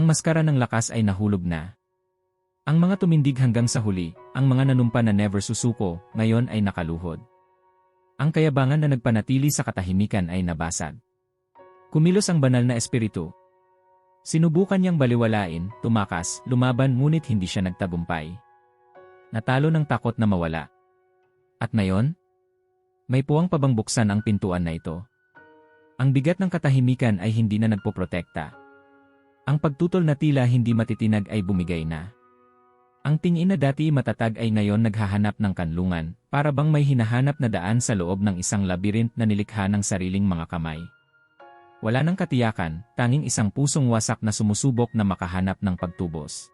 Ang maskara ng lakas ay nahulog na. Ang mga tumindig hanggang sa huli, ang mga nanumpa na never susuko, ngayon ay nakaluhod. Ang kayabangan na nagpanatili sa katahimikan ay nabasag. Kumilos ang banal na espiritu. Sinubukan niyang baliwalain, tumakas, lumaban ngunit hindi siya nagtagumpay. Natalo ng takot na mawala. At ngayon? May puwang pa bang buksan ang pintuan na ito? Ang bigat ng katahimikan ay hindi na nagpoprotekta. Ang pagtutol na tila hindi matitinag ay bumigay na. Ang tingin na dati matatag ay ngayon naghahanap ng kanlungan, para bang may hinahanap na daan sa loob ng isang labirint na nilikha ng sariling mga kamay. Wala nang katiyakan, tanging isang pusong wasak na sumusubok na makahanap ng pagtubos.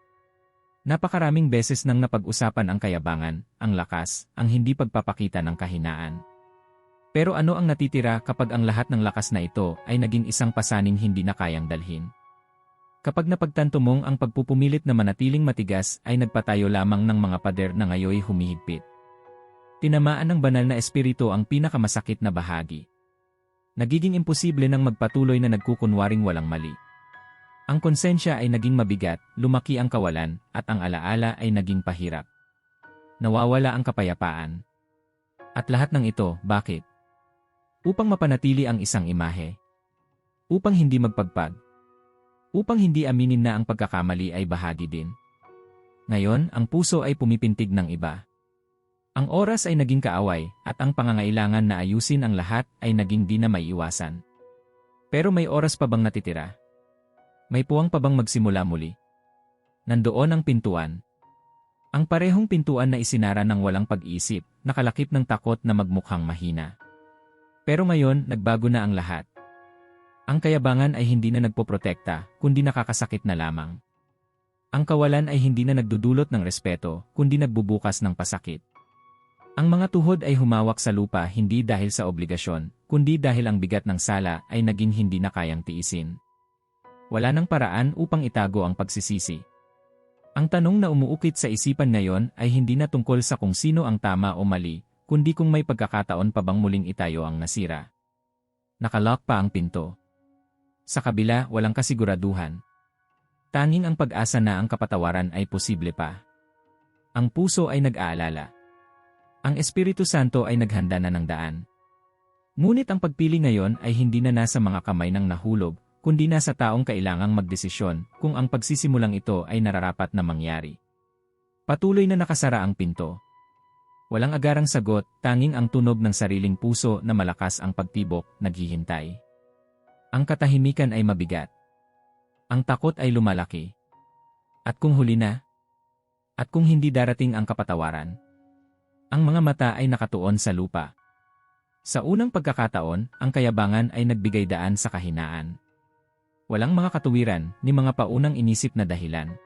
Napakaraming beses nang napag-usapan ang kayabangan, ang lakas, ang hindi pagpapakita ng kahinaan. Pero ano ang natitira kapag ang lahat ng lakas na ito ay naging isang pasaning hindi na kayang dalhin? Kapag napagtanto mong ang pagpupumilit na manatiling matigas ay nagpatayo lamang ng mga pader na ngayoy humihigpit. Tinamaan ng banal na espiritu ang pinakamasakit na bahagi. Nagiging imposible nang magpatuloy na nagkukunwaring walang mali. Ang konsensya ay naging mabigat, lumaki ang kawalan, at ang alaala ay naging pahirap. Nawawala ang kapayapaan. At lahat ng ito, bakit? Upang mapanatili ang isang imahe. Upang hindi magpagpag. Upang hindi aminin na ang pagkakamali ay bahagi din. Ngayon, ang puso ay pumipintig ng iba. Ang oras ay naging kaaway, at ang pangangailangan na ayusin ang lahat ay naging di na maiiwasan. Pero may oras pa bang natitira? May puwang pa bang magsimula muli? Nandoon ang pintuan. Ang parehong pintuan na isinara ng walang pag-isip, nakalakip ng takot na magmukhang mahina. Pero ngayon, nagbago na ang lahat. Ang kayabangan ay hindi na nagpoprotekta, kundi nakakasakit na lamang. Ang kawalan ay hindi na nagdudulot ng respeto, kundi nagbubukas ng pasakit. Ang mga tuhod ay humawak sa lupa hindi dahil sa obligasyon, kundi dahil ang bigat ng sala ay naging hindi na kayang tiisin. Wala nang paraan upang itago ang pagsisisi. Ang tanong na umuukit sa isipan ngayon ay hindi na tungkol sa kung sino ang tama o mali, kundi kung may pagkakataon pa bang muling itayo ang nasira. Nakalock pa ang pinto. Sa kabila, walang kasiguraduhan. Tanging ang pag-asa na ang kapatawaran ay posible pa. Ang puso ay nag-aalala. Ang Espiritu Santo ay naghanda na ng daan. Ngunit ang pagpili ngayon ay hindi na nasa mga kamay ng nahulog, kundi nasa taong kailangang magdesisyon kung ang pagsisimulang ito ay nararapat na mangyari. Patuloy na nakasara ang pinto. Walang agarang sagot, tanging ang tunog ng sariling puso na malakas ang pagtibok, naghihintay. Ang katahimikan ay mabigat. Ang takot ay lumalaki. At kung huli na? At kung hindi darating ang kapatawaran? Ang mga mata ay nakatuon sa lupa. Sa unang pagkakataon, ang kayabangan ay nagbigay daan sa kahinaan. Walang mga katuwiran, ni mga paunang inisip na dahilan.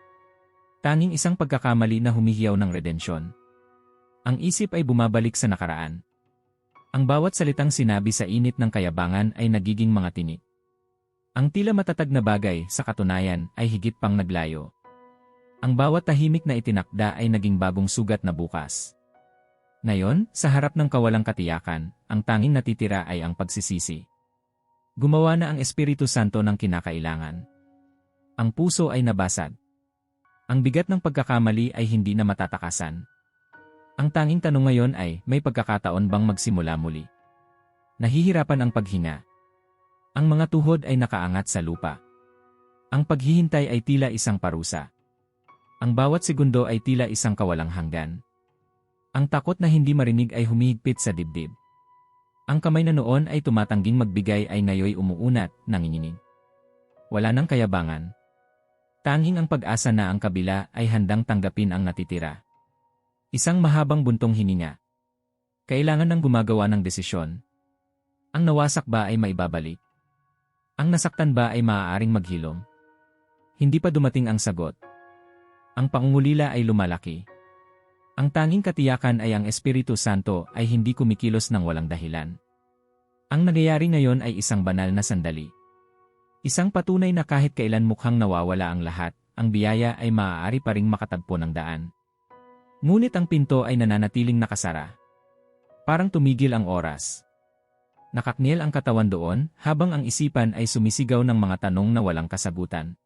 Tanging isang pagkakamali na humihiyaw ng redensyon. Ang isip ay bumabalik sa nakaraan. Ang bawat salitang sinabi sa init ng kayabangan ay nagiging mga tinik. Ang tila matatag na bagay, sa katunayan, ay higit pang naglayo. Ang bawat tahimik na itinakda ay naging bagong sugat na bukas. Ngayon, sa harap ng kawalang katiyakan, ang tanging natitira ay ang pagsisisi. Gumawa na ang Espiritu Santo ng kinakailangan. Ang puso ay nabasag. Ang bigat ng pagkakamali ay hindi na matatakasan. Ang tanging tanong ngayon ay, may pagkakataon bang magsimula muli? Nahihirapan ang paghinga. Ang mga tuhod ay nakaangat sa lupa. Ang paghihintay ay tila isang parusa. Ang bawat segundo ay tila isang kawalang hanggan. Ang takot na hindi marinig ay humihigpit sa dibdib. Ang kamay na noon ay tumatangging magbigay ay ngayoy umuunat, nanginginig. Wala nang kayabangan. Tanging ang pag-asa na ang kabila ay handang tanggapin ang natitira. Isang mahabang buntong hininga. Kailangan ng gumagawa ng desisyon. Ang nawasak ba ay maibabalik? Ang nasaktan ba ay maaaring maghilom? Hindi pa dumating ang sagot. Ang pangungulila ay lumalaki. Ang tanging katiyakan ay ang Espiritu Santo ay hindi kumikilos ng walang dahilan. Ang nagyayari ngayon ay isang banal na sandali. Isang patunay na kahit kailan mukhang nawawala ang lahat, ang biyaya ay maaari pa ring makatagpo ng daan. Ngunit ang pinto ay nananatiling nakasara. Parang tumigil ang oras. Nakaknil ang katawan doon habang ang isipan ay sumisigaw ng mga tanong na walang kasagutan.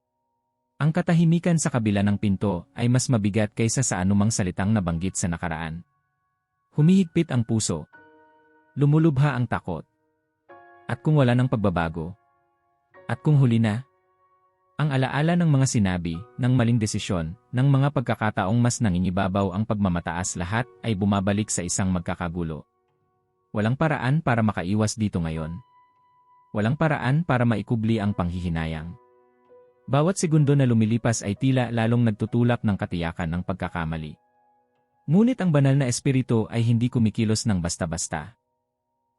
Ang katahimikan sa kabila ng pinto ay mas mabigat kaysa sa anumang salitang nabanggit sa nakaraan. Humihigpit ang puso. Lumulubha ang takot. At kung wala ng pagbabago? At kung huli na? Ang alaala ng mga sinabi, ng maling desisyon, ng mga pagkakataong mas nangingibabaw ang pagmamataas lahat ay bumabalik sa isang magkakagulo. Walang paraan para makaiwas dito ngayon. Walang paraan para maikubli ang panghihinayang. Bawat segundo na lumilipas ay tila lalong nagtutulak ng katiyakan ng pagkakamali. Ngunit ang banal na espiritu ay hindi kumikilos ng basta-basta.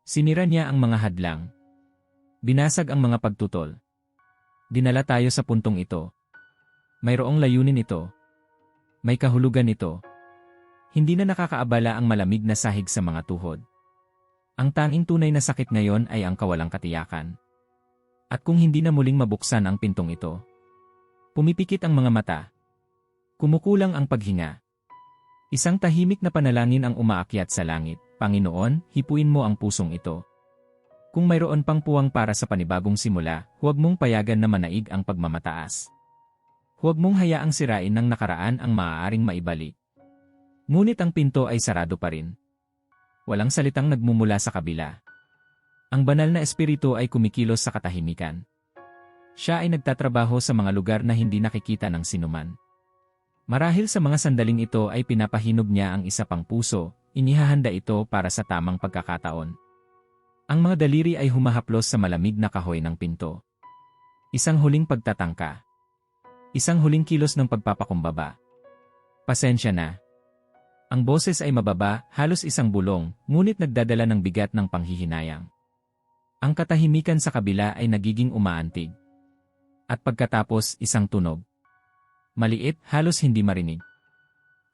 Sinira niya ang mga hadlang. Binasag ang mga pagtutol. Dinala tayo sa puntong ito. Mayroong layunin ito. May kahulugan ito. Hindi na nakakaabala ang malamig na sahig sa mga tuhod. Ang tanging tunay na sakit ngayon ay ang kawalang katiyakan. At kung hindi na muling mabuksan ang pintong ito, pumipikit ang mga mata. Kumukulang ang paghinga. Isang tahimik na panalangin ang umaakyat sa langit. Panginoon, hipuin mo ang pusong ito. Kung mayroon pang puwang para sa panibagong simula, huwag mong payagan na manaig ang pagmamataas. Huwag mong hayaang sirain ng nakaraan ang maaaring maibalik. Ngunit ang pinto ay sarado pa rin. Walang salitang nagmumula sa kabila. Ang banal na espiritu ay kumikilos sa katahimikan. Siya ay nagtatrabaho sa mga lugar na hindi nakikita ng sinuman. Marahil sa mga sandaling ito ay pinapahinog niya ang isa pang puso, inihahanda ito para sa tamang pagkakataon. Ang mga daliri ay humahaplos sa malamig na kahoy ng pinto. Isang huling pagtatangka. Isang huling kilos ng pagpapakumbaba. Pasensya na. Ang boses ay mababa, halos isang bulong, ngunit nagdadala ng bigat ng panghihinayang. Ang katahimikan sa kabila ay nagiging umaantig. At pagkatapos, isang tunog. Maliit, halos hindi marinig.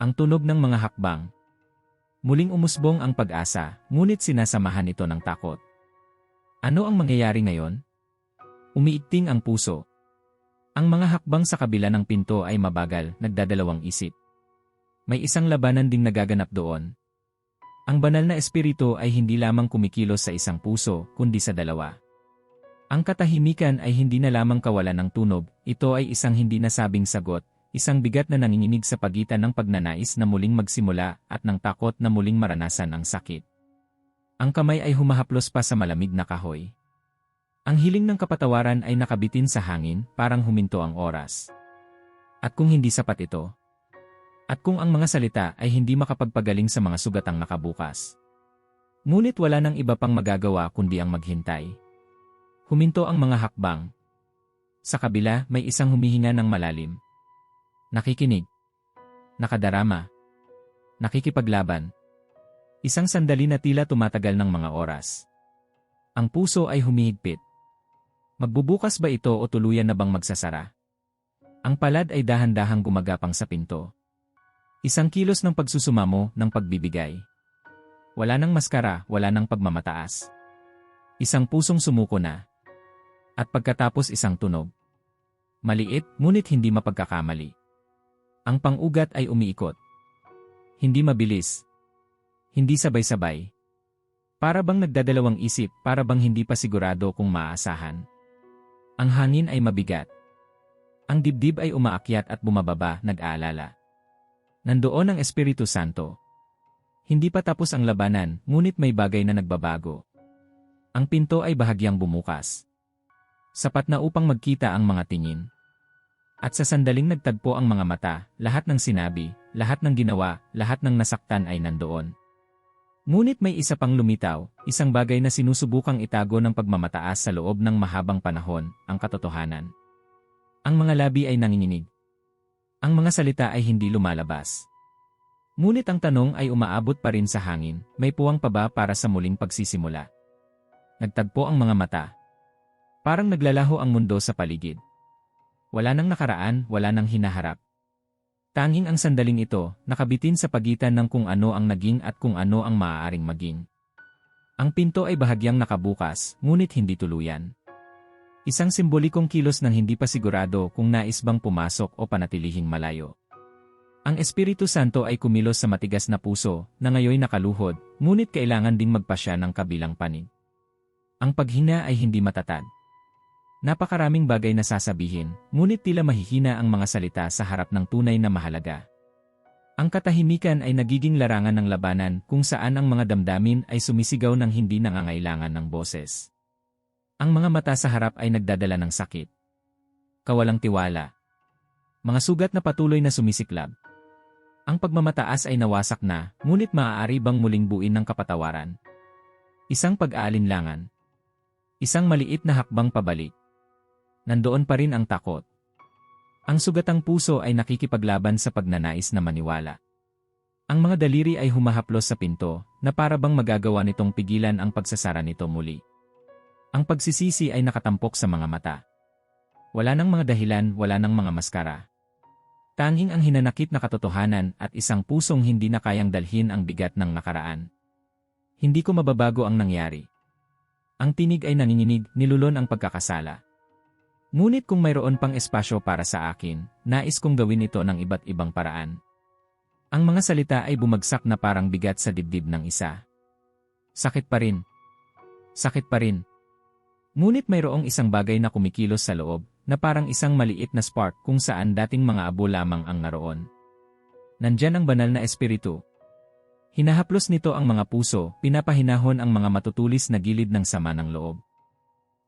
Ang tunog ng mga hakbang, Muling umusbong ang pag-asa, ngunit sinasamahan ito ng takot. Ano ang mangyayari ngayon? Umiiting ang puso. Ang mga hakbang sa kabila ng pinto ay mabagal, nagdadalawang isip. May isang labanan ding nagaganap doon. Ang banal na espiritu ay hindi lamang kumikilos sa isang puso, kundi sa dalawa. Ang katahimikan ay hindi na lamang kawalan ng tunog, ito ay isang hindi nasabing sagot, Isang bigat na nanginginig sa pagitan ng pagnanais na muling magsimula at ng takot na muling maranasan ang sakit. Ang kamay ay humahaplos pa sa malamig na kahoy. Ang hiling ng kapatawaran ay nakabitin sa hangin, parang huminto ang oras. At kung hindi sapat ito, at kung ang mga salita ay hindi makapagpagaling sa mga sugatang nakabukas. Ngunit wala nang iba pang magagawa kundi ang maghintay. Huminto ang mga hakbang. Sa kabila, may isang humihinga ng malalim, Nakikinig. Nakadarama. Nakikipaglaban. Isang sandali na tila tumatagal ng mga oras. Ang puso ay humihigpit. Magbubukas ba ito o tuluyan na bang magsasara? Ang palad ay dahan-dahang gumagapang sa pinto. Isang kilos ng pagsusumamo ng pagbibigay. Wala nang maskara, wala nang pagmamataas. Isang pusong sumuko na. At pagkatapos isang tunog. Maliit, ngunit hindi mapagkakamali. Ang pang-ugat ay umiikot. Hindi mabilis. Hindi sabay-sabay. Para bang nagdadalawang isip, para bang hindi pa sigurado kung maaasahan. Ang hangin ay mabigat. Ang dibdib ay umaakyat at bumababa, nag-aalala. Nandoon ang Espiritu Santo. Hindi pa tapos ang labanan, ngunit may bagay na nagbabago. Ang pinto ay bahagyang bumukas. Sapat na upang magkita ang mga tingin. At sa sandaling nagtagpo ang mga mata, lahat ng sinabi, lahat ng ginawa, lahat ng nasaktan ay nandoon. Ngunit may isa pang lumitaw, isang bagay na sinusubukang itago ng pagmamataas sa loob ng mahabang panahon, ang katotohanan. Ang mga labi ay nanginginig. Ang mga salita ay hindi lumalabas. Ngunit ang tanong ay umaabot pa rin sa hangin, may puwang pa ba para sa muling pagsisimula? Nagtagpo ang mga mata. Parang naglalaho ang mundo sa paligid. Wala nang nakaraan, wala nang hinaharap. Tanging ang sandaling ito, nakabitin sa pagitan ng kung ano ang naging at kung ano ang maaaring maging. Ang pinto ay bahagyang nakabukas, ngunit hindi tuluyan. Isang simbolikong kilos ng hindi pa sigurado kung nais bang pumasok o panatilihing malayo. Ang Espiritu Santo ay kumilos sa matigas na puso na ngayoy nakaluhod, ngunit kailangan ding magpasya ng kabilang panig. Ang paghina ay hindi matatag. Napakaraming bagay na sasabihin, ngunit tila mahihina ang mga salita sa harap ng tunay na mahalaga. Ang katahimikan ay nagiging larangan ng labanan kung saan ang mga damdamin ay sumisigaw ng hindi nangangailangan ng boses. Ang mga mata sa harap ay nagdadala ng sakit. Kawalang tiwala. Mga sugat na patuloy na sumisiklab. Ang pagmamataas ay nawasak na, ngunit maaari bang muling buin ng kapatawaran? Isang pag-aalinlangan. Isang maliit na hakbang pabalik nandoon pa rin ang takot. Ang sugatang puso ay nakikipaglaban sa pagnanais na maniwala. Ang mga daliri ay humahaplos sa pinto na para bang magagawa nitong pigilan ang pagsasara nito muli. Ang pagsisisi ay nakatampok sa mga mata. Wala nang mga dahilan, wala nang mga maskara. Tanging ang hinanakit na katotohanan at isang pusong hindi na kayang dalhin ang bigat ng nakaraan. Hindi ko mababago ang nangyari. Ang tinig ay nanginginig, nilulon ang pagkakasala. Ngunit kung mayroon pang espasyo para sa akin, nais kong gawin ito ng iba't ibang paraan. Ang mga salita ay bumagsak na parang bigat sa dibdib ng isa. Sakit pa rin. Sakit pa rin. Ngunit mayroong isang bagay na kumikilos sa loob, na parang isang maliit na spark kung saan dating mga abo lamang ang naroon. Nandyan ang banal na espiritu. Hinahaplos nito ang mga puso, pinapahinahon ang mga matutulis na gilid ng sama ng loob.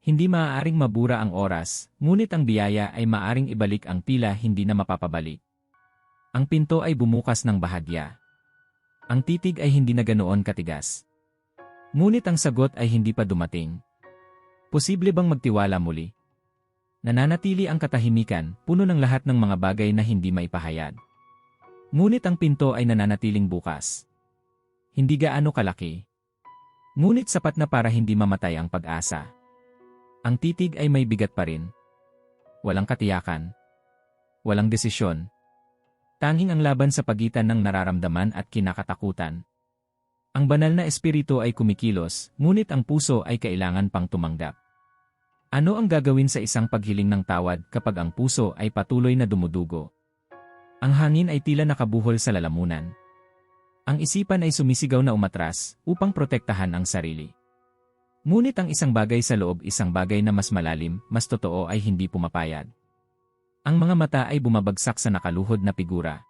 Hindi maaaring mabura ang oras, ngunit ang biyaya ay maaring ibalik ang tila hindi na mapapabalik. Ang pinto ay bumukas ng bahagya. Ang titig ay hindi na ganoon katigas. Ngunit ang sagot ay hindi pa dumating. Posible bang magtiwala muli? Nananatili ang katahimikan, puno ng lahat ng mga bagay na hindi maipahayag. Ngunit ang pinto ay nananatiling bukas. Hindi gaano kalaki. Ngunit sapat na para hindi mamatay ang pag-asa. Ang titig ay may bigat pa rin. Walang katiyakan. Walang desisyon. Tanging ang laban sa pagitan ng nararamdaman at kinakatakutan. Ang banal na espiritu ay kumikilos, ngunit ang puso ay kailangan pang tumanggap. Ano ang gagawin sa isang paghiling ng tawad kapag ang puso ay patuloy na dumudugo? Ang hangin ay tila nakabuhol sa lalamunan. Ang isipan ay sumisigaw na umatras upang protektahan ang sarili. Ngunit ang isang bagay sa loob isang bagay na mas malalim, mas totoo ay hindi pumapayag. Ang mga mata ay bumabagsak sa nakaluhod na figura.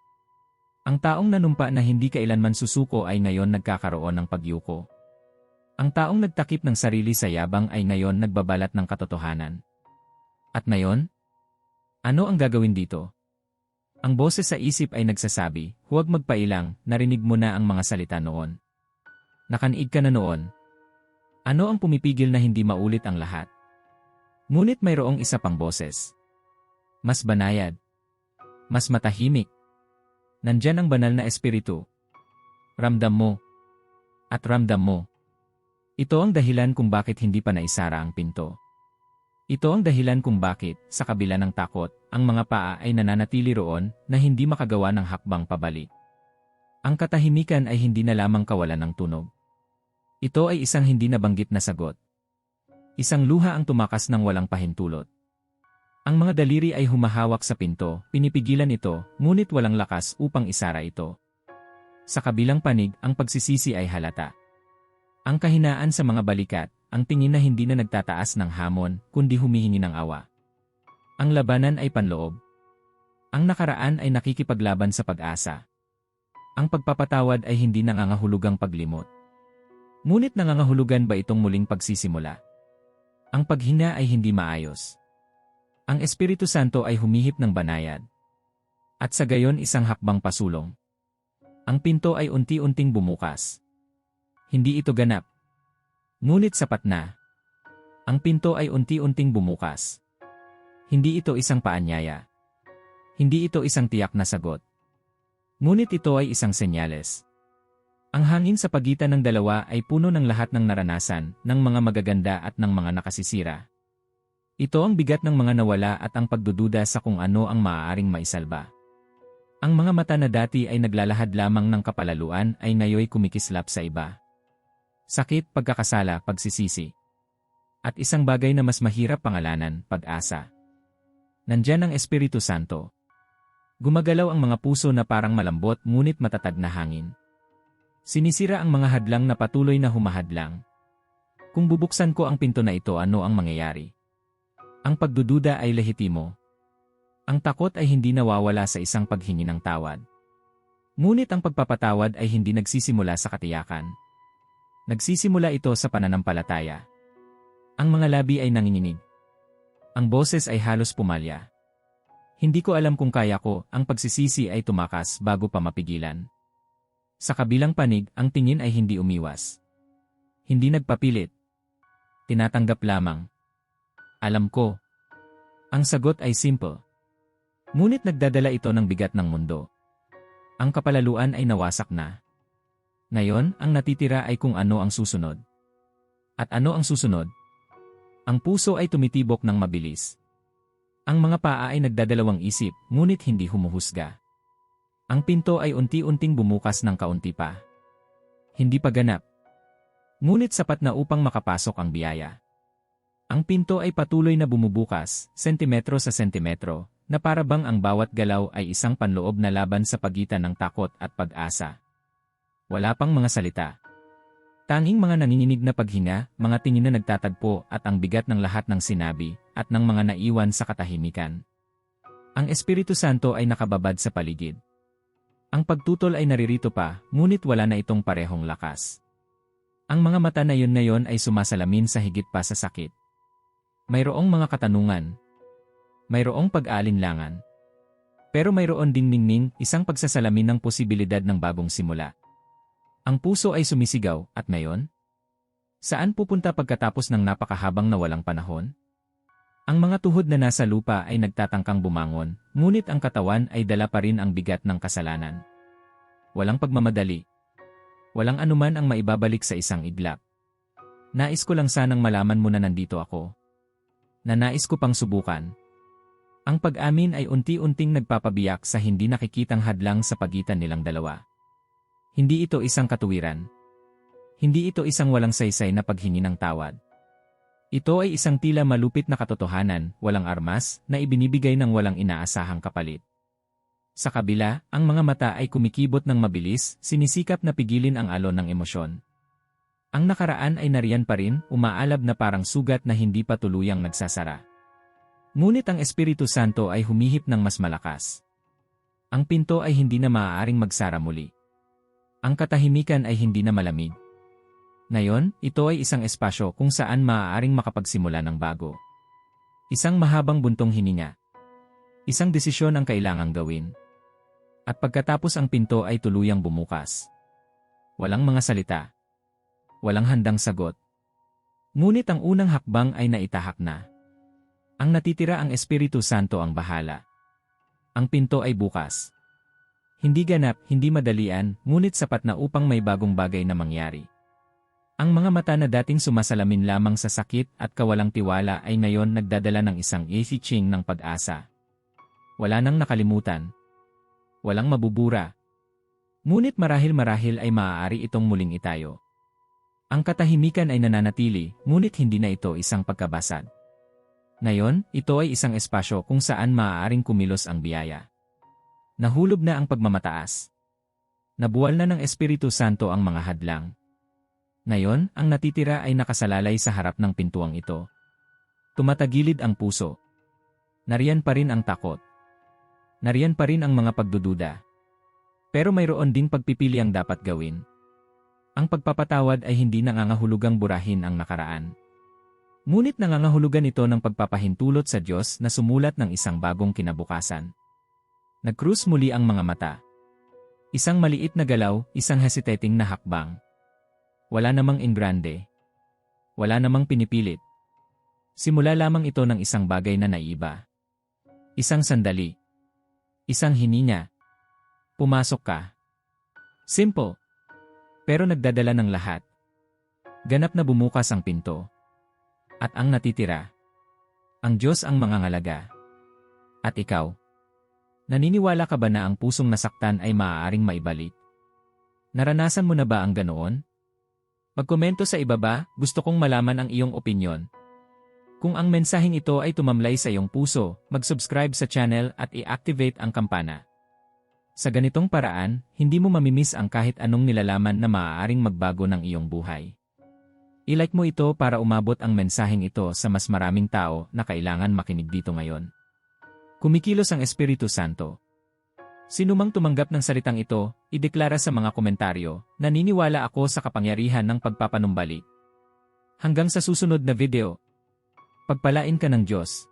Ang taong nanumpa na hindi kailanman susuko ay ngayon nagkakaroon ng pagyuko. Ang taong nagtakip ng sarili sa yabang ay ngayon nagbabalat ng katotohanan. At ngayon? Ano ang gagawin dito? Ang boses sa isip ay nagsasabi, huwag magpailang, narinig mo na ang mga salita noon. Nakaniig ka na noon, ano ang pumipigil na hindi maulit ang lahat? Ngunit mayroong isa pang boses. Mas banayad. Mas matahimik. Nandyan ang banal na espiritu. Ramdam mo. At ramdam mo. Ito ang dahilan kung bakit hindi pa naisara ang pinto. Ito ang dahilan kung bakit, sa kabila ng takot, ang mga paa ay nananatili roon na hindi makagawa ng hakbang pabalik. Ang katahimikan ay hindi na lamang kawalan ng tunog. Ito ay isang hindi nabanggit na sagot. Isang luha ang tumakas ng walang pahintulot. Ang mga daliri ay humahawak sa pinto, pinipigilan ito, ngunit walang lakas upang isara ito. Sa kabilang panig, ang pagsisisi ay halata. Ang kahinaan sa mga balikat, ang tingin na hindi na nagtataas ng hamon, kundi humihingi ng awa. Ang labanan ay panloob. Ang nakaraan ay nakikipaglaban sa pag-asa. Ang pagpapatawad ay hindi nangangahulugang paglimot. Ngunit nangangahulugan ba itong muling pagsisimula? Ang paghina ay hindi maayos. Ang Espiritu Santo ay humihip ng banayad. At sa gayon isang hakbang pasulong. Ang pinto ay unti-unting bumukas. Hindi ito ganap. Ngunit sapat na. Ang pinto ay unti-unting bumukas. Hindi ito isang paanyaya. Hindi ito isang tiyak na sagot. Ngunit ito ay isang senyales. Ang hangin sa pagitan ng dalawa ay puno ng lahat ng naranasan, ng mga magaganda at ng mga nakasisira. Ito ang bigat ng mga nawala at ang pagdududa sa kung ano ang maaaring maisalba. Ang mga mata na dati ay naglalahad lamang ng kapalaluan ay ngayoy kumikislap sa iba. Sakit, pagkakasala, pagsisisi. At isang bagay na mas mahirap pangalanan, pag-asa. Nandyan ang Espiritu Santo. Gumagalaw ang mga puso na parang malambot ngunit matatag na hangin. Sinisira ang mga hadlang na patuloy na humahadlang. Kung bubuksan ko ang pinto na ito ano ang mangyayari? Ang pagdududa ay lehitimo. Ang takot ay hindi nawawala sa isang paghingi ng tawad. Ngunit ang pagpapatawad ay hindi nagsisimula sa katiyakan. Nagsisimula ito sa pananampalataya. Ang mga labi ay nanginginig. Ang boses ay halos pumalya. Hindi ko alam kung kaya ko, ang pagsisisi ay tumakas bago pa mapigilan. Sa kabilang panig, ang tingin ay hindi umiwas. Hindi nagpapilit. Tinatanggap lamang. Alam ko. Ang sagot ay simple. Ngunit nagdadala ito ng bigat ng mundo. Ang kapalaluan ay nawasak na. Ngayon, ang natitira ay kung ano ang susunod. At ano ang susunod? Ang puso ay tumitibok ng mabilis. Ang mga paa ay nagdadalawang isip, ngunit hindi humuhusga. Ang pinto ay unti-unting bumukas ng kaunti pa. Hindi pa ganap. Ngunit sapat na upang makapasok ang biyaya. Ang pinto ay patuloy na bumubukas, sentimetro sa sentimetro, na para bang ang bawat galaw ay isang panloob na laban sa pagitan ng takot at pag-asa. Wala pang mga salita. Tanging mga nanginginig na paghinga, mga tingin na nagtatagpo at ang bigat ng lahat ng sinabi at ng mga naiwan sa katahimikan. Ang Espiritu Santo ay nakababad sa paligid. Ang pagtutol ay naririto pa, ngunit wala na itong parehong lakas. Ang mga mata na yun na yun ay sumasalamin sa higit pa sa sakit. Mayroong mga katanungan. Mayroong pag-alinlangan. Pero mayroon ding ningning, isang pagsasalamin ng posibilidad ng bagong simula. Ang puso ay sumisigaw, at ngayon? Saan pupunta pagkatapos ng napakahabang na walang panahon? Ang mga tuhod na nasa lupa ay nagtatangkang bumangon, ngunit ang katawan ay dala pa rin ang bigat ng kasalanan. Walang pagmamadali. Walang anuman ang maibabalik sa isang iglap. Nais ko lang sanang malaman mo na nandito ako. Na nais ko pang subukan. Ang pag-amin ay unti-unting nagpapabiyak sa hindi nakikitang hadlang sa pagitan nilang dalawa. Hindi ito isang katuwiran. Hindi ito isang walang saysay na paghingi ng tawad. Ito ay isang tila malupit na katotohanan, walang armas, na ibinibigay ng walang inaasahang kapalit. Sa kabila, ang mga mata ay kumikibot ng mabilis, sinisikap na pigilin ang alon ng emosyon. Ang nakaraan ay nariyan pa rin, umaalab na parang sugat na hindi pa tuluyang nagsasara. Ngunit ang Espiritu Santo ay humihip ng mas malakas. Ang pinto ay hindi na maaaring magsara muli. Ang katahimikan ay hindi na malamig. Ngayon, ito ay isang espasyo kung saan maaaring makapagsimula ng bago. Isang mahabang buntong hininga. Isang desisyon ang kailangang gawin. At pagkatapos ang pinto ay tuluyang bumukas. Walang mga salita. Walang handang sagot. Ngunit ang unang hakbang ay naitahak na. Ang natitira ang Espiritu Santo ang bahala. Ang pinto ay bukas. Hindi ganap, hindi madalian, ngunit sapat na upang may bagong bagay na mangyari. Ang mga mata na dating sumasalamin lamang sa sakit at kawalang tiwala ay ngayon nagdadala ng isang easy-ching ng pag-asa. Wala nang nakalimutan. Walang mabubura. Ngunit marahil-marahil ay maaari itong muling itayo. Ang katahimikan ay nananatili, ngunit hindi na ito isang pagkabasad. Ngayon, ito ay isang espasyo kung saan maaaring kumilos ang biyaya. Nahulog na ang pagmamataas. Nabuwal na ng Espiritu Santo ang mga hadlang. Ngayon, ang natitira ay nakasalalay sa harap ng pintuang ito. Tumatagilid ang puso. Nariyan pa rin ang takot. Nariyan pa rin ang mga pagdududa. Pero mayroon ding pagpipili ang dapat gawin. Ang pagpapatawad ay hindi nangangahulugang burahin ang nakaraan. Ngunit nangangahulugan ito ng pagpapahintulot sa Diyos na sumulat ng isang bagong kinabukasan. Nagkrus muli ang mga mata. Isang maliit na galaw, isang hesitating na hakbang. Wala namang in grande. Wala namang pinipilit. Simula lamang ito ng isang bagay na naiba. Isang sandali. Isang hininga. Pumasok ka. Simple. Pero nagdadala ng lahat. Ganap na bumukas ang pinto. At ang natitira. Ang Diyos ang mangangalaga. At ikaw. Naniniwala ka ba na ang pusong nasaktan ay maaaring maibalik? Naranasan mo na ba ang ganoon? Magkomento sa ibaba, gusto kong malaman ang iyong opinyon. Kung ang mensaheng ito ay tumamlay sa iyong puso, mag-subscribe sa channel at i-activate ang kampana. Sa ganitong paraan, hindi mo mamimiss ang kahit anong nilalaman na maaaring magbago ng iyong buhay. I-like mo ito para umabot ang mensaheng ito sa mas maraming tao na kailangan makinig dito ngayon. Kumikilos ang Espiritu Santo. Sinumang tumanggap ng salitang ito, ideklara sa mga komentaryo, naniniwala ako sa kapangyarihan ng pagpapanumbalik. Hanggang sa susunod na video. Pagpalain ka ng Diyos.